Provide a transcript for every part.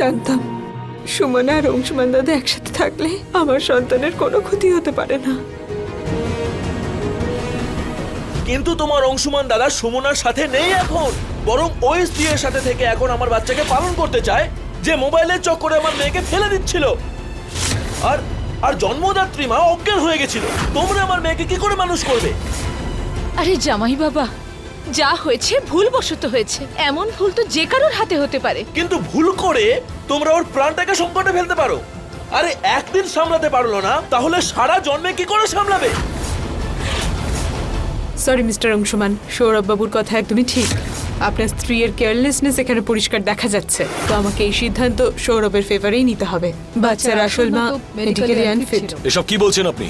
জানতাম। সুমনা আর অংশুমান দাদা একসাথে থাকলে আমার সন্তানের কোনো ক্ষতি হতে পারে না। কিন্তু তোমার অংশুমান দাদা সুমনার সাথে নেই এখন। বরং ওই স্ত্রীর সাথে থেকে এখন আমার বাচ্চাকে পালন করতে চায় যে মোবাইলের চক্করে আমার মেয়েকে ফেলে দিচ্ছিল। আর আর জন্মদাত্রী মা অজ্ঞান হয়ে গেছিল। তোমরা আমার মেয়েকে কি করে মানুষ করবে? আরে জামাই বাবা যা হয়েছে ভুলবশত হয়েছে। এমন ভুল তো যে কারোর হাতে হতে পারে। কিন্তু ভুল করে তোমরা ওর প্রাণটাকে সংকটে ফেলতে পারো। আরে একদিন সামলাতে পারল না তাহলে সারা জন্মে কি করে সামলাবে? সরি মিস্টার অংশুমান সৌরভ বাবুর কথা একদমই ঠিক। আপনার স্ত্রীর কেয়ারলেসনেস এখানে পরিষ্কার দেখা যাচ্ছে। তো আমাকে এই সিদ্ধান্ত সৌরভের ফেভারেই নিতে হবে। বাচ্চার আসল মা মেডিকেলি আনফিট এসব কি বলছেন আপনি?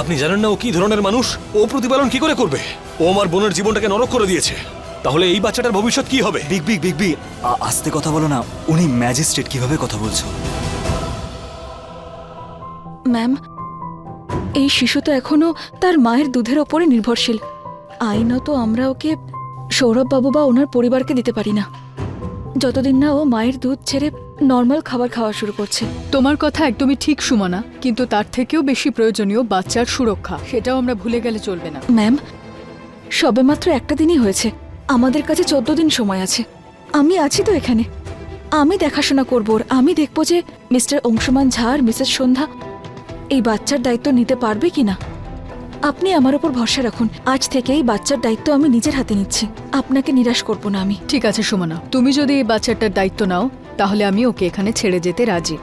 আপনি জানেন না ও কি ধরনের মানুষ? ও প্রতিপালন কি করে করবে? ও আমার বোনের জীবনটাকে নরক করে দিয়েছে। তাহলে এই বাচ্চাটার ভবিষ্যৎ কি হবে? বিগ বিগ বিগ বি আ- আস্তে কথা বলো না। উনি ম্যাজিস্ট্রেট কীভাবে কথা বলছো? ম্যাম এই শিশু তো এখনও তার মায়ের দুধের ওপরে নির্ভরশীল। আইনত আমরা ওকে সৌরভবাবু বা ওনার পরিবারকে দিতে পারি না। যতদিন না ও মায়ের দুধ ছেড়ে নর্মাল খাবার খাওয়া শুরু করছে। তোমার কথা একদমই ঠিক সুমনা। কিন্তু তার থেকেও বেশি প্রয়োজনীয় বাচ্চার সুরক্ষা। সেটাও আমরা ভুলে গেলে চলবে না। ম্যাম সবেমাত্র একটা দিনই হয়েছে। আমাদের কাছে চোদ্দ দিন সময় আছে। আমি আছি তো এখানে। আমি দেখাশোনা করব ওর। আমি দেখব যে মিস্টার অংশুমান ঝা আর মিসেস সন্ধ্যা এই বাচ্চার দায়িত্ব নিতে পারবে কিনা। আপনি আমার ওপর ভরসা রাখুন। আজ থেকে এই বাচ্চার দায়িত্ব আমি নিজের হাতে নিচ্ছি। আপনাকে নিরাশ করব না আমি। ঠিক আছে সুমনা। তুমি যদি এই বাচ্চাটার দায়িত্ব নাও তাহলে আমি ওকে এখানে ছেড়ে যেতে রাজি।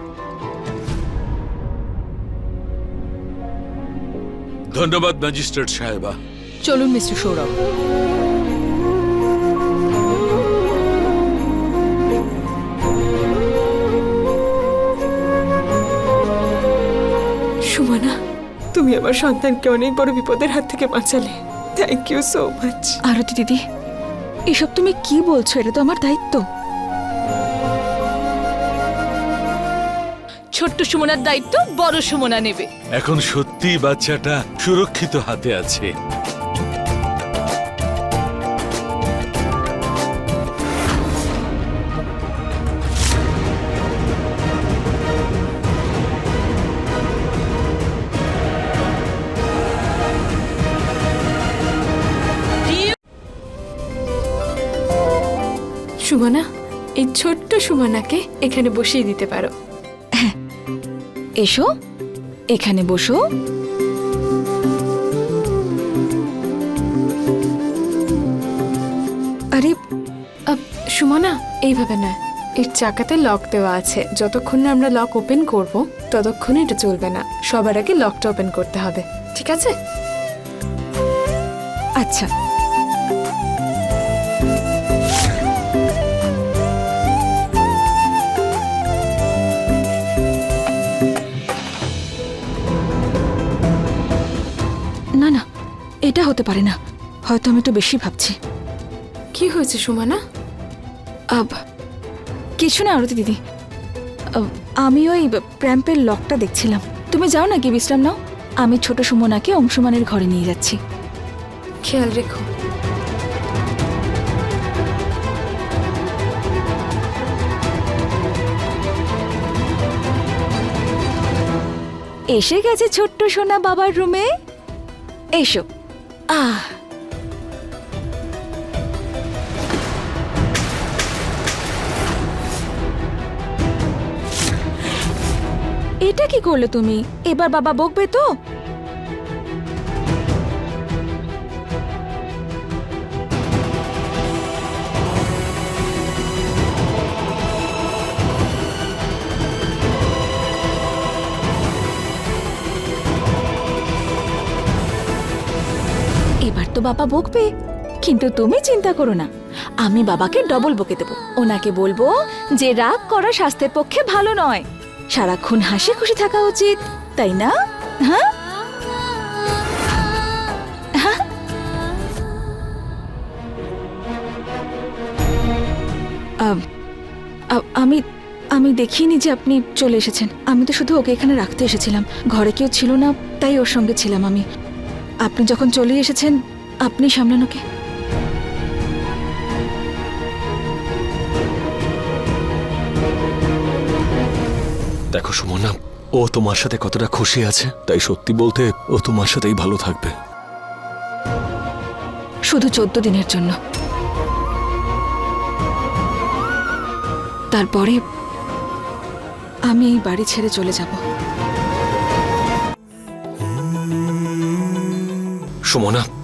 ধন্যবাদ ম্যাজিস্ট্রেট সাহেবা। চলুন মিস্টার সৌরভ। সুমনা তুমি আমার সন্তানকে অনেক বড় বিপদের হাত থেকে বাঁচালে। Thank you so much Aarti দিদি এসব তুমি কি বলছো? এটা তো আমার দায়িত্ব। ছোট্ট সুমনার দায়িত্ব বড় সুমনা নেবে। এখন সত্যি বাচ্চাটা সুরক্ষিত হাতে আছে। সুমনা এই ছোট্ট সুমনাকে এখানে বসিয়ে দিতে পারো। এসো। এখানে বসো। আরে সুমনা এইভাবে নয় এর চাকাতে লক দেওয়া আছে। যতক্ষণ না আমরা লক ওপেন করব ততক্ষণ এটা চলবে না। সবার আগে লকটা ওপেন করতে হবে। ঠিক আছে? আচ্ছা। এটা হতে পারে না। হয়তো আমি একটু বেশি ভাবছি। কি হয়েছে সুমনা? আব কিছু না আরতি দিদি। আব, আমি ওই প্র্যাম্পের লকটা দেখছিলাম। তুমি যাও না কি বিশ্রাম নাও। আমি ছোট সুমনাকে অংশমানের ঘরে নিয়ে যাচ্ছি। খেয়াল রেখো। এসে গেছে ছোট্ট সোনা বাবার রুমে। এসো। আহ এটা কি করলে তুমি? এবার বাবা বকবে তো? বাবা বকবে? কিন্তু তুমি চিন্তা করো না। আমি বাবাকে ডবল বকে দেব। ওনাকে বলব যে রাগ করা স্বাস্থ্যের পক্ষে ভালো নয়। সারাক্ষণ হাসি খুশি থাকা উচিত, তাই না? হ্যাঁ? হ্যাঁ? আমি আমি দেখিনি যে আপনি চলে এসেছেন। আমি তো শুধু ওকে এখানে রাখতে এসেছিলাম। ঘরে কেউ ছিল না, তাই ওর সঙ্গে ছিলাম আমি। আপনি যখন চলে এসেছেন আপনি সামলান ওকে। দেখো সুমনা ও তোমার সাথে কতটা খুশি আছে তাই সত্যি বলতে ও তোমার সাথেই ভালো থাকবে। শুধু চোদ্দ দিনের জন্য। তারপরে আমি এই বাড়ি ছেড়ে চলে যাব। সুমনা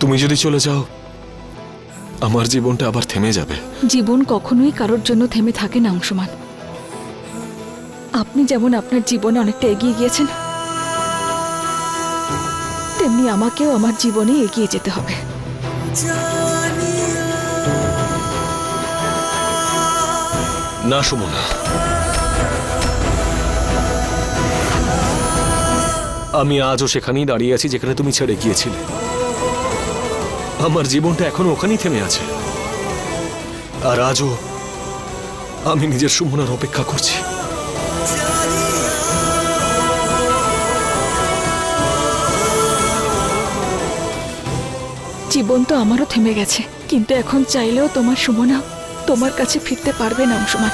তুমি যদি চলে যাও আমার জীবনটা আবার থেমে যাবে। জীবন কখনোই কারোর জন্য থেমে থাকে না অংশমান। আপনি যেমন আপনার জীবনে অনেকটা এগিয়ে গিয়েছেন তেমনি আমাকেও আমার জীবনে এগিয়ে যেতে হবে। না সুমনা। আমি আজও সেখানেই দাঁড়িয়ে আছি যেখানে তুমি ছেড়ে গিয়েছিলে। আমার জীবনটা এখনও ওখানেই থেমে আছে। আর আজও আমি নিজের সুমনার অপেক্ষা করছি। জীবন তো আমারও থেমে গেছে, কিন্তু এখন চাইলেও তোমার সুমনা তোমার কাছে ফিরতে পারবে না অংশমান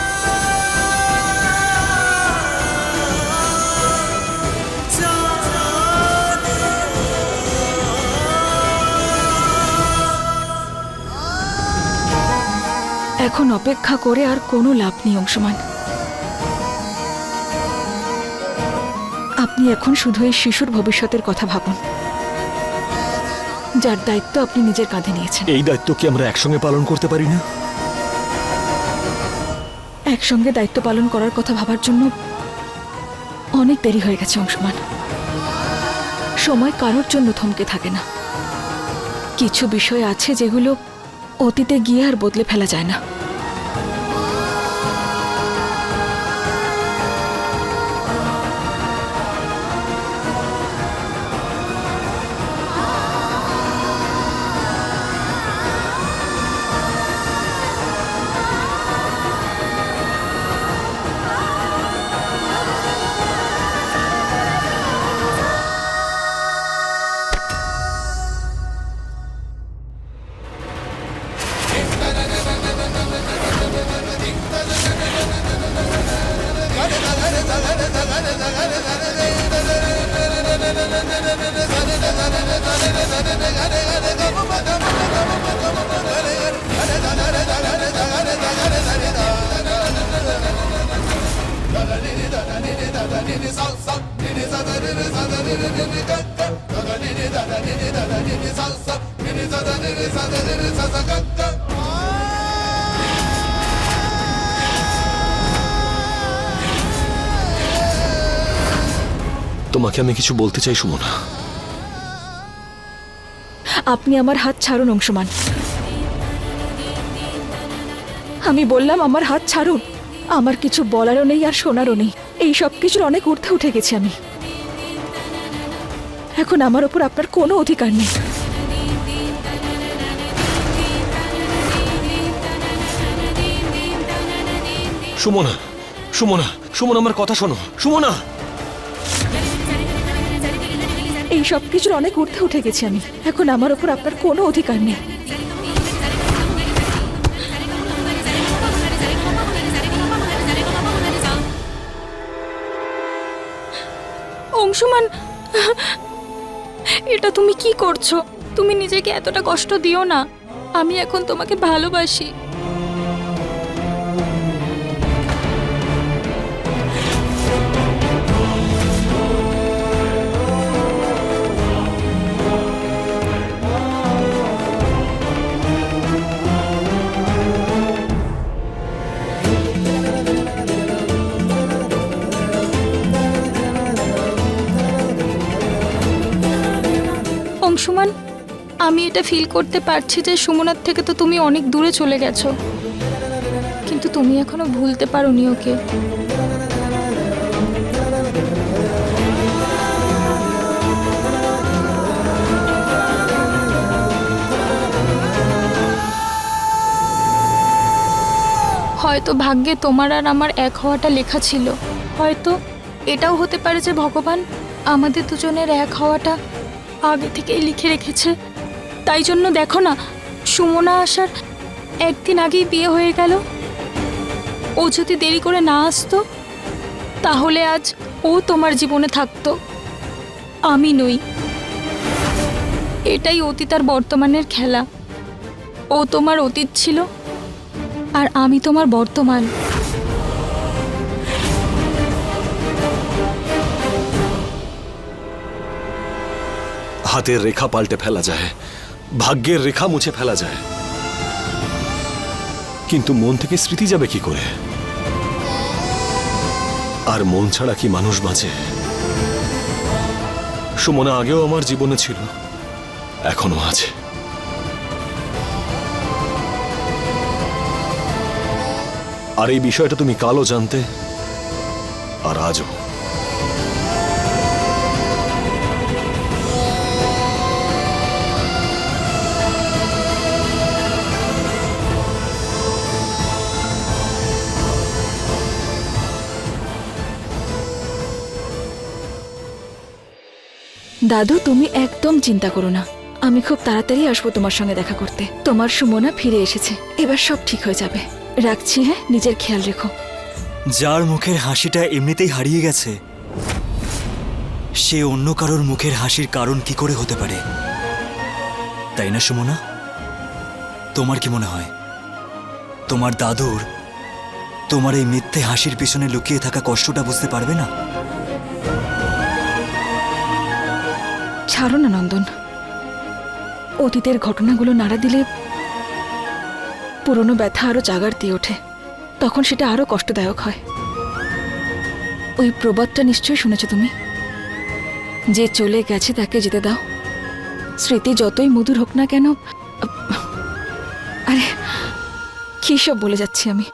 এখন অপেক্ষা করে আর কোনো লাভ নেই অংশমান। আপনি এখন শুধু এই শিশুর ভবিষ্যতের কথা ভাবুন যার দায়িত্ব আপনি নিজের কাঁধে নিয়েছেন। এই দায়িত্ব কি আমরা একসঙ্গে পালন করতে পারি না? একসঙ্গে দায়িত্ব পালন করার কথা ভাবার জন্য অনেক দেরি হয়ে গেছে অংশমান। সময় কারোর জন্য থমকে থাকে না। কিছু বিষয় আছে যেগুলো অতীতে গিয়ে আর বদলে ফেলা যায় না। তোমাকে আমি কিছু বলতে চাই, সুমনা। আপনি আমার হাত ছাড়ুন, অংশমান। আমি বললাম, আমার হাত ছাড়ুন। আমার কিছু বলারও নেই আর শোনারও নেই। এই সব কিছুর অনেক ঊর্ধ্বে উঠে গেছি আমি। এখন আমার ওপর আপনার কোনো অধিকার নেই। সুমনা সুমনা সুমনা আমার কথা শোনো। সুমনা! এই সব কিছুর অনেক ঊর্ধ্বে উঠে গেছি আমি। এখন আমার ওপর আপনার কোনো অধিকার নেই। অংশুমান এটা তুমি কি করছ? তুমি নিজেকে এতটা কষ্ট দিও না। আমি এখন তোমাকে ভালোবাসি। অংশুমান আমি এটা ফিল করতে পারছি যে সুমনার থেকে তো তুমি অনেক দূরে চলে গেছো। কিন্তু তুমি এখনও ভুলতে পারোনি ওকে। হয়তো ভাগ্যে তোমার আর আমার এক হওয়াটা লেখা ছিল। হয়তো এটাও হতে পারে যে ভগবান আমাদের দুজনের এক হওয়াটা আগে থেকেই লিখে রেখেছে। তাই জন্য দেখো না, সুমনা আসার একদিন আগেই বিয়ে হয়ে গেল। ও যদি দেরি করে না আসতো, তাহলে আজ ও তোমার জীবনে থাকতো। আমি নই। এটাই অতীত আর বর্তমানের খেলা। ও তোমার অতীত ছিল, আর আমি তোমার বর্তমান। হাতের রেখা পাল্টে ফেলা যায়। ভাগ্যের রেখা মুছে ফেলা যায়। কিন্তু মন থেকে স্মৃতি যাবে কি করে? আর মন ছাড়া কি মানুষ বাঁচে? সুমনা আগেও আমার জীবনে ছিল, এখনও আছে। আর এই বিষয়টা তুমি কালও জানতে, আর আজও। দাদু, তুমি একদম চিন্তা করো না। আমি খুব তাড়াতাড়ি আসব তোমার সঙ্গে দেখা করতে। তোমার সুমনা ফিরে এসেছে। এবার সব ঠিক হয়ে যাবে। রাখছি হ্যাঁ? নিজের খেয়াল রেখো। যার মুখের হাসিটা এমনিতেই হারিয়ে গেছে, সে অন্য কারোর মুখের হাসির কারণ কি করে হতে পারে? তাই না, সুমনা? তোমার কি মনে হয়? তোমার দাদুর, তোমার এই মিথ্যে হাসির পিছনে লুকিয়ে থাকা কষ্টটা বুঝতে পারবে না? ছাড়ো না, নন্দন। অতীতের ঘটনাগুলো নাড়া দিলে পুরনো ব্যথা আরও জাগার দিয়ে ওঠে। তখন সেটা আরও কষ্টদায়ক হয়। ওই প্রবাদটা নিশ্চয়ই শুনেছো তুমি? যে চলে গেছে তাকে যেতে দাও। স্মৃতি যতই মধুর হোক না কেন, আরে, কী সব বলে যাচ্ছি আমি?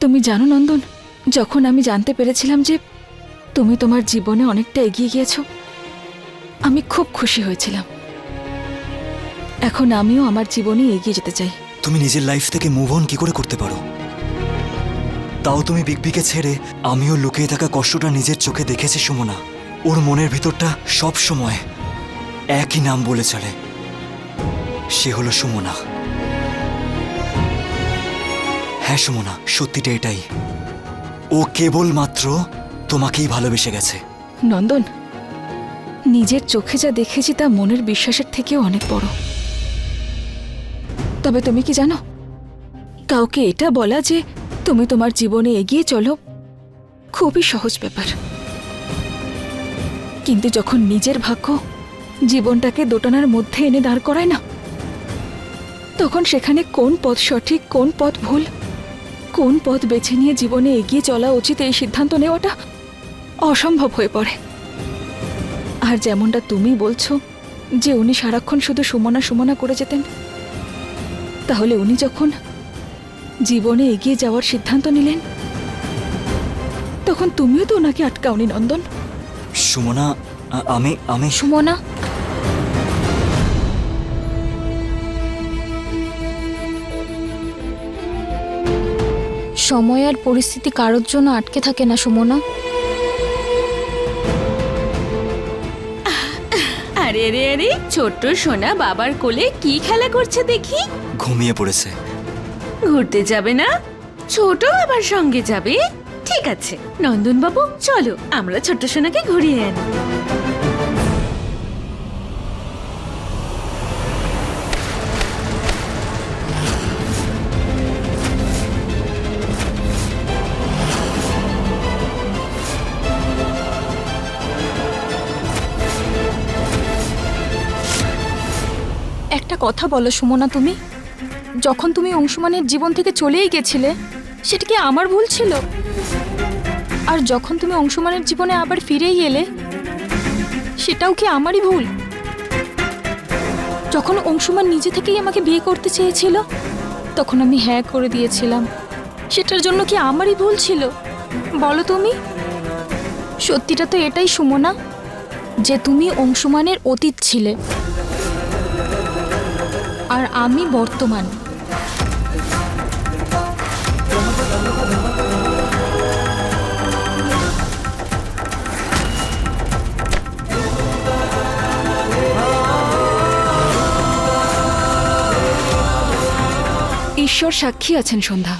তুমি জানো, নন্দন, যখন আমি জানতে পেরেছিলাম যে তুমি তোমার জীবনে অনেকটা এগিয়ে গিয়েছো আমি খুব খুশি হয়েছিলাম। এখন আমিও আমার জীবনে এগিয়ে যেতে চাই। তুমি নিজের লাইফ থেকে মুভ অন কি করে করতে পারো? তাও তুমি বিগবিকে ছেড়ে আমিও লুকিয়ে থাকা কষ্টটা নিজের চোখে দেখেছি সুমনা। ওর মনের ভিতরটা সব সময় একই নাম বলে চলে। সে হলো সুমনা। হ্যাঁ সুমনা সত্যিটা এটাই। ও কেবলমাত্র তোমাকেই ভালোবেসে গেছে। নন্দন নিজের চোখে যা দেখেছি তা মনের বিশ্বাসের থেকেও অনেক বড়। তবে তুমি কি জানো? কাউকে এটা বলা যে তুমি তোমার জীবনে এগিয়ে চলো, খুবই সহজ ব্যাপার। কিন্তু যখন নিজের ভাগ্য জীবনটাকে দোটানার মধ্যে এনে দাঁড় করায় না, তখন সেখানে কোন পথ সঠিক, কোন পথ ভুল, কোন পথ বেছে নিয়ে জীবনে এগিয়ে চলা উচিত এই সিদ্ধান্ত নেওয়াটা অসম্ভব হয়ে পড়ে। আর যেমনটা তুমি বলছো যে উনি সারাক্ষণ শুধু সুমনা সুমনা করে যেতেন তাহলে উনি যখন জীবনে এগিয়ে যাওয়ার সিদ্ধান্ত নিলেন তখন তুমিও তো ওনাকে আটকাওনি নন্দন। সুমনা আমি আমি সুমনা। সময় আর পরিস্থিতি কারোর জন্য আটকে থাকে না সুমনা। আরে রে আরে ছোট্ট সোনা বাবার কোলে কি খেলা করছে দেখি? ঘুমিয়ে পড়েছে। ঘুরতে যাবে না? ছোট বাবার সঙ্গে যাবে? ঠিক আছে নন্দন বাবু চলো আমরা ছোট্ট সোনাকে ঘুরিয়ে আনি। কথা বলো সুমনা তুমি। যখন তুমি অংশুমানের জীবন থেকে চলেই গেছিলে, সেটা কি আমার ভুল ছিল? আর যখন তুমি অংশুমানের জীবনে আবার ফিরেই এলে, সেটাও কি আমারই ভুল? যখন অংশুমান নিজে থেকেই আমাকে বিয়ে করতে চেয়েছিল, তখন আমি হ্যাঁ করে দিয়েছিলাম। সেটার জন্য কি আমারই ভুল ছিল? বলো তুমি। সত্যিটা তো এটাই সুমনা, যে তুমি অংশুমানের অতীত ছিলে। আর আমি বর্তমান। ঈশ্বর সাক্ষী আছেন সন্ধ্যা।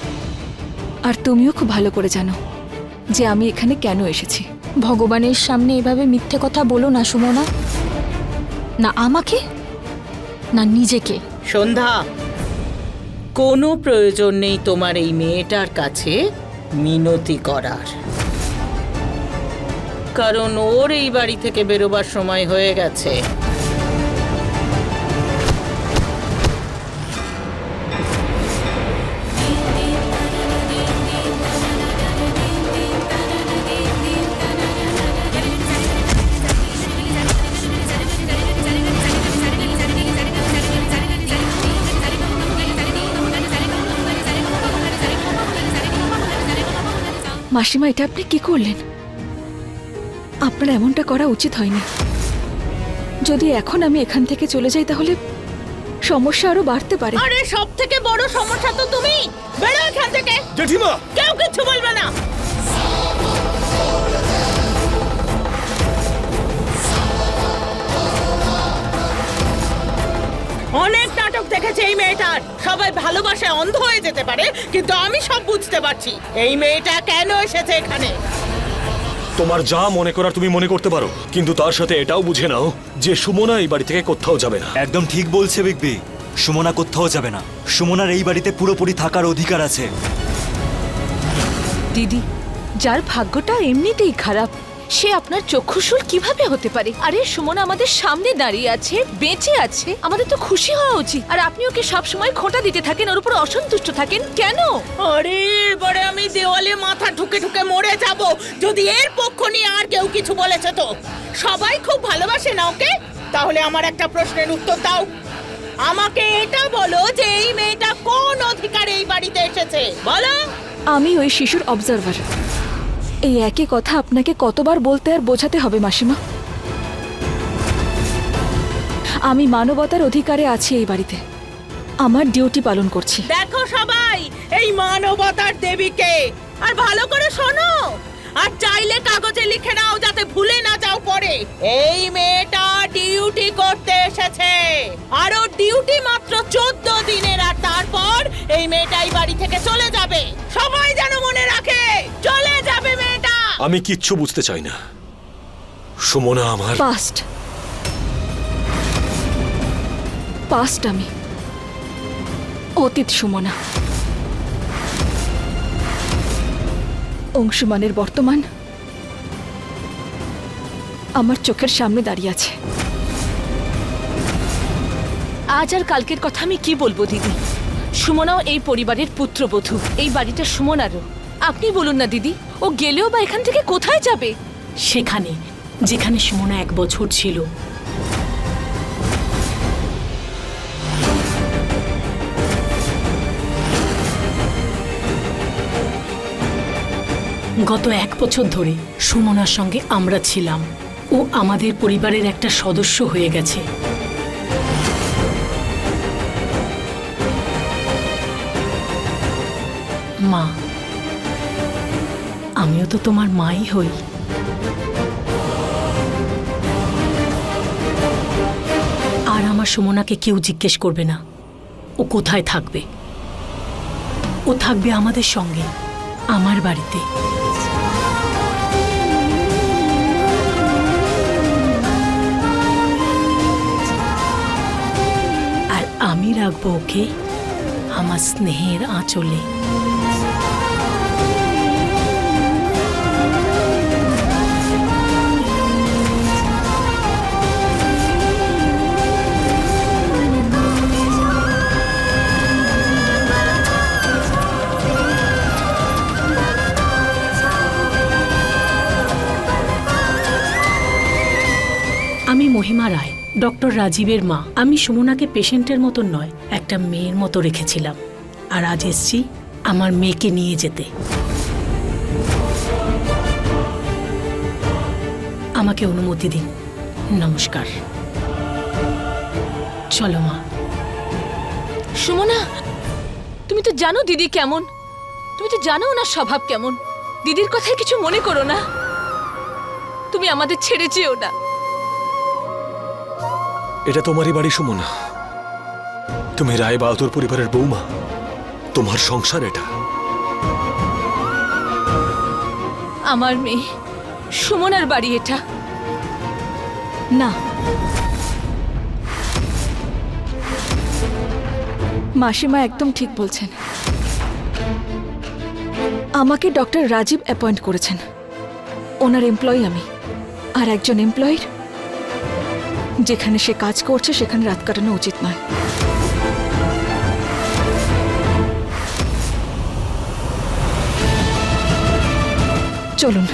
আর তুমিও খুব ভালো করে জানো যে আমি এখানে কেন এসেছি। ভগবানের সামনে এভাবে মিথ্যে কথা বলো না, সুমনা। না আমাকে, না নিজেকে। সন্ধ্যা, কোনো প্রয়োজন নেই তোমার এই মেয়েটার কাছে মিনতি করার। কারণ ওর এই বাড়ি থেকে বেরোবার সময় হয়ে গেছে। মাসিমা এটা আপনি কি করলেন? আপনার এমনটা করা উচিত হয়নি। যদি এখন আমি এখান থেকে চলে যাই তাহলে সমস্যা আরও বাড়তে পারে। আরে সব থেকে বড় সমস্যা তো তুমি। বেরো এখান থেকে। জেঠিমা! কেউ কিছু বলবে না। সবাই ভালোবাসে অন্ধ হয়ে যেতে পারে কিন্তু আমি সব বুঝতে পারছি। এই মেয়েটা কেন এসেছে এখানে? তোমার যা মনে করার তুমি মনে করতে পারো কিন্তু তার সাথে এটাও বুঝে নাও যে সুমনা এই বাড়ি থেকে কোথাও যাবে না। একদম ঠিক বলছে বিগবি সুমনা কোথাও যাবে না। সুমনার এই বাড়িতে পুরোপুরি থাকার অধিকার আছে। দিদি যার ভাগ্যটা এমনিতেই খারাপ সে আপনার চক্ষুশুল কীভাবে হতে পারে? আরে সুমন আমাদের সামনে দাঁড়িয়ে আছে বেঁচে আছে। আমাদের তো খুশি হওয়া উচিত। আর আপনি ওকে সবসময় খোঁটা দিতে থাকেন ওর উপর অসন্তুষ্ট থাকেন। কেন? আরে এবারে আমি দেওয়ালে মাথা ঠুকে ঠুকে মরে যাব। যদি এর পক্ষ নিয়ে আর কেউ কিছু বলেছে তো? সবাই খুব ভালোবাসে না ওকে? তাহলে আমার একটা প্রশ্নের উত্তর দাও। আমাকে এটা বলো যে এই মেয়েটা কোন অধিকারে এই বাড়িতে এসেছে। বলো। আমি ওই শিশুর অবজারভার এই একই কথা আপনাকে কতবার বলতে আর বোঝাতে হবে, মাসিমা। আমি মানবতার অধিকারে আছি এই বাড়িতে। আমার ডিউটি পালন করছি। দেখো সবাই, এই মানবতার দেবীকে। আর ভালো করে শোনো। আর চাইলে কাগজে লিখে নাও যাতে ভুলে না যাও পরে। এই মেয়েটা ডিউটি করতে এসেছে। আর ওর ডিউটি মাত্র চোদ্দ দিনের, আর তারপর এই মেয়েটাই বাড়ি থেকে চলে আমি কিচ্ছু বুঝতে চাই না। সুমনা আমার। পাস্ট পাস্ট আমি। অতীত সুমনা। অংশুমানের বর্তমান। আমার চোখের সামনে দাঁড়িয়ে আছে। আজ আর কালকের কথা আমি কি বলব দিদি? সুমনাও এই পরিবারের পুত্রবধূ। এই বাড়িটা সুমনারও। আপনি বলুন না, দিদি। ও গেলেও বা এখান থেকে কোথায় যাবে? সেখানে, যেখানে সুমনা এক বছর ছিল। গত এক বছর ধরে সুমনার সঙ্গে আমরা ছিলাম। ও আমাদের পরিবারের একটা সদস্য হয়ে গেছে। মা আমিও তো তোমার মাই হই। আর আমার সুমনাকে কেউ জিজ্ঞেস করবে না। ও কোথায় থাকবে? ও থাকবে আমাদের সঙ্গে, আমার বাড়িতে। আর আমি রাখব ওকে আমার স্নেহের আঁচলে। মহিমা রায়, ডক্টর রাজীবের মা। আমি সুমনাকে পেশেন্টের মতো নয়, একটা মেয়ের মতো রেখেছিলাম। আর আজ এসছি আমার মেয়েকে নিয়ে যেতে। আমাকে অনুমতি দিন। নমস্কার। চলো মা। সুমনা, তুমি তো জানো দিদি কেমন। তুমি তো জানো ওনার স্বভাব কেমন। দিদির কথায় কিছু মনে করো না। তুমি আমাদের ছেড়ে যেও না। এটা তোমারই বাড়ি, সুমনা। তুমি রায় বাহাদুর পরিবারের বৌমা। তোমার সংসার এটা। আমার মেয়ে, সুমনার বাড়ি এটা। না। মাসিমা একদম ঠিক বলছেন। আমাকে ডক্টর রাজীব অ্যাপয়েন্ট করেছেন। ওনার এমপ্লয়ি আমি। আর একজন এমপ্লয়ির যেখানে সে কাজ করছে সেখানে রাত কাটানো উচিত নয়। চলুন।